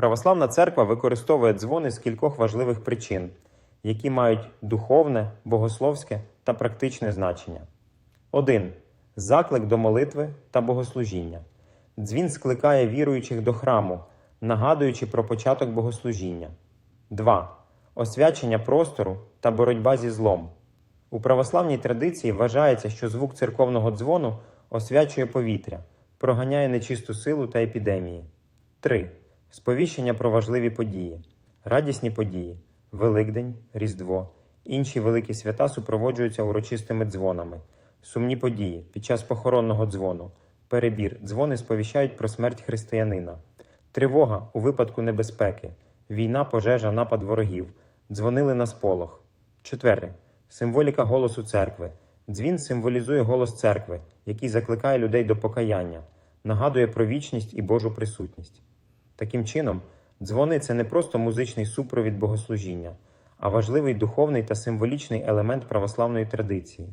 Православна церква використовує дзвони з кількох важливих причин, які мають духовне, богословське та практичне значення. 1. Заклик до молитви та богослужіння. Дзвін скликає віруючих до храму, нагадуючи про початок богослужіння. 2. Освячення простору та боротьба зі злом. У православній традиції вважається, що звук церковного дзвону освячує повітря, проганяє нечисту силу та епідемії. 3. Сповіщення про важливі події, радісні події, Великдень, Різдво. Інші великі свята супроводжуються урочистими дзвонами. Сумні події під час похоронного дзвону, перебір, дзвони сповіщають про смерть християнина. Тривога у випадку небезпеки, війна, пожежа, напад ворогів. Дзвонили на сполох. Четверте. Символіка голосу церкви. Дзвін символізує голос церкви, який закликає людей до покаяння, нагадує про вічність і Божу присутність. Таким чином, дзвони це не просто музичний супровід богослужіння, а важливий духовний та символічний елемент православної традиції.